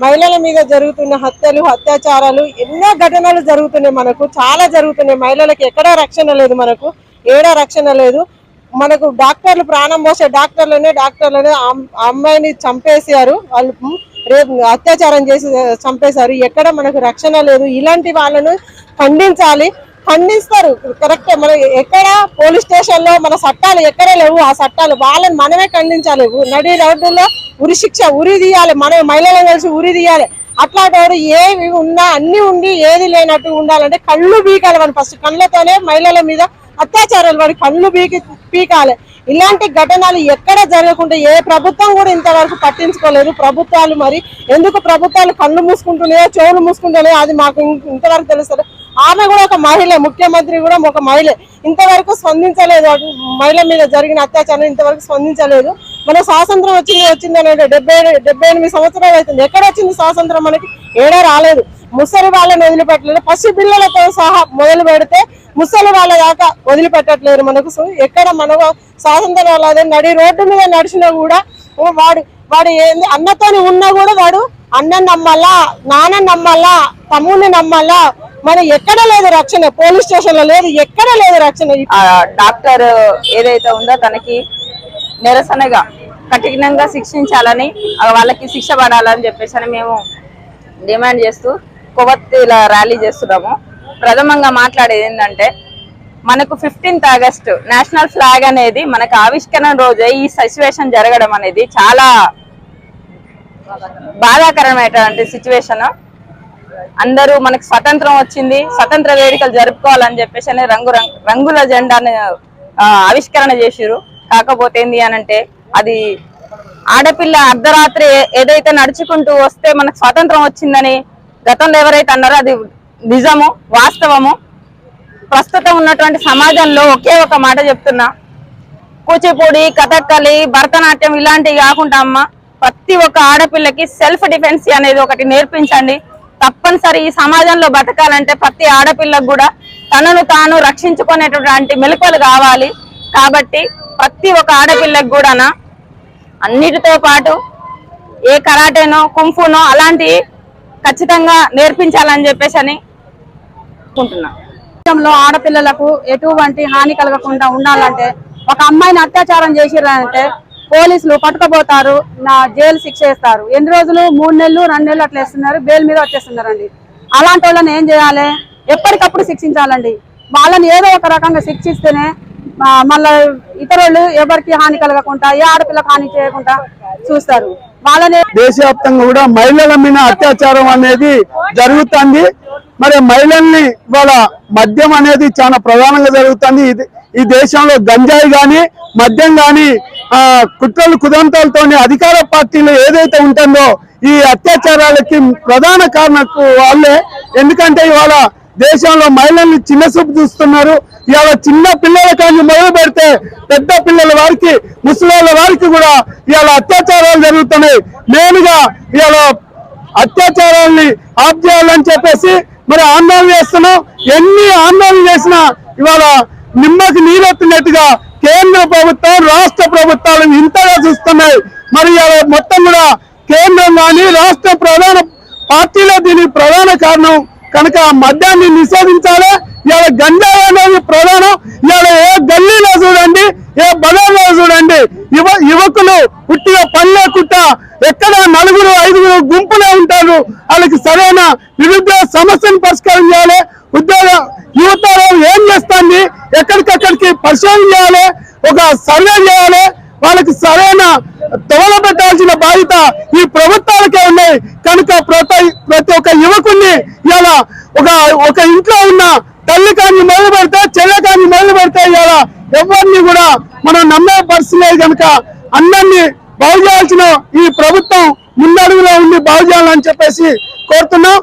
మహిళల మీద జరుగుతున్న హత్యలు అత్యాచారాలు ఎన్నో ఘటనలు జరుగుతున్నాయి మనకు. చాలా జరుగుతున్నాయి. మహిళలకు ఎక్కడా రక్షణ లేదు మనకు. ఏడా రక్షణ లేదు. మనకు డాక్టర్లు ప్రాణం పోసే డాక్టర్లనే డాక్టర్లనే అమ్- అమ్మాయిని చంపేసారు వాళ్ళు రేపు అత్యాచారం చేసి చంపేశారు. ఎక్కడ మనకు రక్షణ లేదు. ఇలాంటి వాళ్ళను ఖండించాలి. ఖండిస్తారు. కరెక్ట్. మన ఎక్కడ పోలీస్ స్టేషన్లో మన చట్టాలు ఎక్కడ లేవు? ఆ చట్టాలు వాళ్ళని మనమే ఖండించాలి. నడి రోడ్డులో ఉరి శిక్ష ఉరి తీయాలి. మనం మహిళలను కలిసి ఉరి తీయాలి. అట్లాంటి ఏవి ఉన్నా అన్ని ఉండి ఏది లేనట్టు ఉండాలంటే కళ్ళు బీకాలి వాడు. ఫస్ట్ కళ్ళతోనే మహిళల మీద అత్యాచారాలు వాడి కళ్ళు బీకి పీకాలి. ఇలాంటి ఘటనలు ఎక్కడ జరగకుండా ఏ ప్రభుత్వం కూడా ఇంతవరకు పట్టించుకోలేదు. ప్రభుత్వాలు మరి ఎందుకు ప్రభుత్వాలు కళ్ళు మూసుకుంటున్నాయో చెవులు మూసుకుంటున్నాయో అది మాకు ఇంతవరకు తెలుస్తుంది ఆమె కూడా ఒక మహిళ ముఖ్యమంత్రి కూడా ఒక మహిళ. ఇంతవరకు స్పందించలేదు. మహిళ మీద జరిగిన అత్యాచారం ఇంతవరకు స్పందించలేదు. మన స్వాతంత్రం వచ్చింది వచ్చింది అనేది డెబ్బై డెబ్బై ఎనిమిది సంవత్సరాలు అవుతుంది. ఎక్కడ వచ్చింది స్వాతంత్రం మనకి? ఏడా రాలేదు. ముసలి వాళ్ళని వదిలిపెట్టలేదు. పసి పిల్లలతో సహా మొదలు పెడితే ముసలి వాళ్ళ దాకా వదిలిపెట్టట్లేరు మనకు. సో ఎక్కడ మన స్వాతంత్రం రాలేదు. నడి రోడ్డు మీద నడిచినా కూడా ఓ వాడు వాడు ఏంది అన్నతోని ఉన్నా కూడా వాడు అన్న నమ్మాలా నాన్న నమ్మాలా తమ్ముడిని నమ్మాలా. మరి ఎక్కడ లేదు రక్షణ. పోలీస్ స్టేషన్లో లేదు ఎక్కడ లేదు రక్షణ. డాక్టర్ ఏదైతే ఉందో తనకి నిరసనగా కఠినంగా శిక్షించాలని వాళ్ళకి శిక్ష పడాలని చెప్పేసి అని మేము డిమాండ్ చేస్తూ కొవ్వొత్తిల ర్యాలీ చేస్తున్నాము. ప్రథమంగా మాట్లాడేది ఏంటంటే మనకు ఫిఫ్టీన్త్ ఆగస్ట్ నేషనల్ ఫ్లాగ్ అనేది మనకు ఆవిష్కరణ రోజే ఈ సిచ్యువేషన్ జరగడం అనేది చాలా బాధాకరమైనటువంటి సిచ్యువేషన్ అందరూ మనకు స్వతంత్రం వచ్చింది స్వతంత్ర వేడుకలు జరుపుకోవాలని చెప్పేసి అని రంగు రంగుల జెండాను ఆవిష్కరణ చేసిరు కాకపోతే ఏంది అనంటే అది ఆడపిల్ల అర్ధరాత్రి ఏదైతే నడుచుకుంటూ వస్తే మనకు స్వాతంత్రం వచ్చిందని గతంలో ఎవరైతే అన్నారో అది నిజము వాస్తవము ప్రస్తుతం ఉన్నటువంటి సమాజంలో ఒకే ఒక మాట చెప్తున్నా. కూచిపూడి కథక్కలి భరతనాట్యం ఇలాంటివి కాకుండా అమ్మ ప్రతి ఒక్క ఆడపిల్లకి సెల్ఫ్ డిఫెన్స్ అనేది ఒకటి నేర్పించండి. తప్పనిసరి ఈ సమాజంలో బతకాలంటే ప్రతి ఆడపిల్లకు కూడా తనను తాను రక్షించుకునేటటువంటి మెలకువలు కావాలి. కాబట్టి ప్రతి ఒక్క ఆడపిల్లకు కూడానా అన్నిటితో పాటు ఏ కరాటేనో కుంఫునో అలాంటివి ఖచ్చితంగా నేర్పించాలని చెప్పేసి అని అనుకుంటున్నా ఆడపిల్లలకు ఎటువంటి హాని కలగకుండా ఉండాలంటే ఒక అమ్మాయిని అత్యాచారం చేసిరంటే పోలీసులు పట్టుకుపోతారు నా జైలు శిక్ష వేస్తారు. ఎన్ని రోజులు? మూడు నెలలు రెండు నెలలు అట్లా వేస్తున్నారు బెయిల్ మీద వచ్చేస్తున్నారండి. అలాంటి వాళ్ళని ఏం చేయాలి? ఎప్పటికప్పుడు శిక్షించాలండి. వాళ్ళని ఏదో ఒక రకంగా శిక్షిస్తేనే ఆ, మళ్ళా ఇతరులు ఎవరికి హాని కలగకుండా ఏ ఆడపిల్లకు హాని చేయకుండా చూస్తారు. వాళ్ళని దేశవ్యాప్తంగా కూడా మహిళల మీద అత్యాచారం అనేది జరుగుతుంది. మరి మహిళల్ని వాళ్ళ మద్యం అనేది చాలా ప్రధానంగా జరుగుతుంది. ఇది ఈ దేశంలో గంజాయి కానీ మద్యం కానీ ఆ కుట్రలు కుదంతాలతో అధికార పార్టీలు ఏదైతే ఉంటుందో ఈ అత్యాచారాలకి ప్రధాన కారణ వాళ్ళే. ఎందుకంటే ఇవాళ దేశంలో మహిళల్ని చిన్న చూపు చూస్తున్నారు. ఇవాళ చిన్న పిల్లల కానీ మొదలు పెడితే పెద్ద పిల్లల వారికి ముసలి వారికి కూడా ఇవాళ అత్యాచారాలు జరుగుతున్నాయి. మెయిన్గా ఇవాళ అత్యాచారాల్ని ఆప్ చేయాలని చెప్పేసి మరి ఆందోళన చేస్తున్నాం. ఎన్ని ఆందోళన చేసినా ఇవాళ నిమ్మకి నీరెత్తినట్టుగా కేంద్ర ప్రభుత్వం రాష్ట్ర ప్రభుత్వాలు ఇంతగా చూస్తున్నాయి. మరి మొత్తం కూడా కేంద్రం కానీ రాష్ట్ర ప్రధాన పార్టీలో దీనికి ప్రధాన కారణం. కనుక మద్యాన్ని నిషేధించాలి ఇవాళ గంజాయి అనేది ప్రధానం ఇవాళ ఏ గల్లీలో చూడండి ఏ బజార్లో చూడండి యువ యువకులు పుట్టిన పని లేకుండా ఎక్కడ నలుగురు ఐదుగురు గుంపులే ఉంటారు. వాళ్ళకి సరైన నిరుద్యోగ సమస్యను పరిష్కారం చేయాలి. ఉద్యోగ యువత ఏం చేస్తుంది? ఎక్కడికక్కడికి పరిశోధన చేయాలి. ఒక సర్వే చేయాలి. వాళ్ళకి సరైన తోల పెట్టాల్సిన బాధ్యత ఈ ప్రభుత్వాలకే ఉన్నాయి. కనుక ప్రతి ప్రతి ఒక్క యువకుడిని ఇలా ఒక ఒక ఇంట్లో ఉన్న తల్లి కానీ మొదలు పెడితే చెల్లె కానీ మొదలు పెడితే ఇలా ఎవరిని కూడా మనం నమ్మే పరిస్థితి లేదు. కనుక అందరినీ బాగు చేయాల్సిన ఈ ప్రభుత్వం ముందడుగులో ఉండి బాగు చేయాలని చెప్పేసి కోరుతున్నాం.